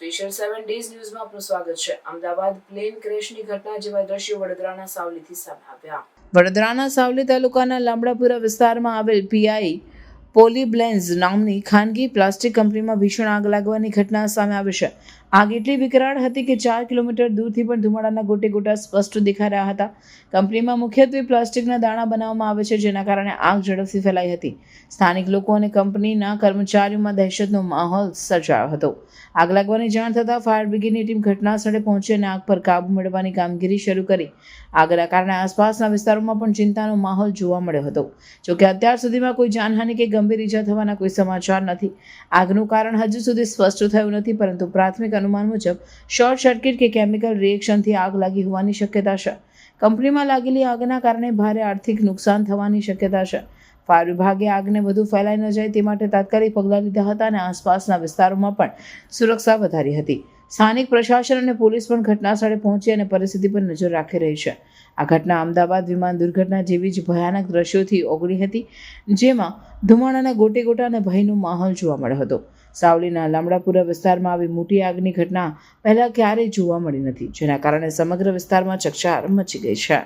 Special seven days ન્યૂઝમાં આપનું સ્વાગત છે. અમદાવાદ પ્લેન ક્રેશની ઘટના જેવા દ્રશ્યો વડોદરાના સાવલીથી સામે વડોદરાના સાવલી તાલુકાના લાંબડાપુરા વિસ્તારમાં આવેલ પીઆઈ પોલીબ્લેન્ઝ નામની ખાનગી પ્લાસ્ટિક કંપનીમાં ભીષણ આગ લાગવાની ઘટના સામે આવી છે. આગ એટલી વિકરાળ હતી કે ચાર કિલોમીટર દૂરથી પણ ધુમાડાના ગોટે ગોટા સ્પષ્ટ દેખાઈ રહ્યા હતા. કંપનીમાં મુખ્યત્વે પ્લાસ્ટિકના દાણા બનાવવામાં આવે છે, જેના કારણે આગ ઝડપથી ફેલાઈ હતી. સ્થાનિક લોકો અને કંપનીના કર્મચારીઓમાં દહેશતનો માહોલ સર્જાયો હતો. આગ લાગવાની જાણ થતાં ફાયર બ્રિગેડની ટીમ ઘટના સ્થળે પહોંચી અને આગ પર કાબૂ મેળવવાની કામગીરી શરૂ કરી. આગના કારણે આસપાસના વિસ્તારોમાં પણ ચિંતાનો માહોલ જોવા મળ્યો હતો. જોકે અત્યાર સુધીમાં કોઈ જાનહાનિ કે ગંભીર ઈજા થવાના કોઈ સમાચાર નથી. આગનું કારણ હજુ સુધી સ્પષ્ટ થયું નથી, પરંતુ પ્રાથમિક અનુમાન મુજબ શોર્ટ સર્કિટ કે કેમિકલ રિએક્શનથી આગ લાગી હોવાની શક્યતા છે. કંપનીમાં લાગેલી આગના કારણે ભારે આર્થિક નુકસાન થવાની શક્યતા છે. ફાયર વિભાગે આગને વધુ ફેલાઈ ન જાય તે માટે તાત્કાલિક પગલાં લીધા હતા અને આસપાસના વિસ્તારોમાં પણ સુરક્ષા વધારી હતી. સ્થાનિક પ્રશાસન અને પોલીસ પણ ઘટના સ્થળે પહોંચી અને પરિસ્થિતિ પર નજર રાખી રહી છે. આ ઘટના અમદાવાદ વિમાન દુર્ઘટના જેવી જ ભયાનક દ્રશ્યોથી ઓગળી હતી, જેમાં ધુમાડાના ગોટે ગોટા અને ભયનો માહોલ જોવા મળ્યો હતો. સાવલીના લામડાપુરા વિસ્તારમાં આવી મોટી આગની ઘટના પહેલાં ક્યારેય જોવા મળી નથી, જેના કારણે સમગ્ર વિસ્તારમાં ચકચાર મચી ગઈ છે.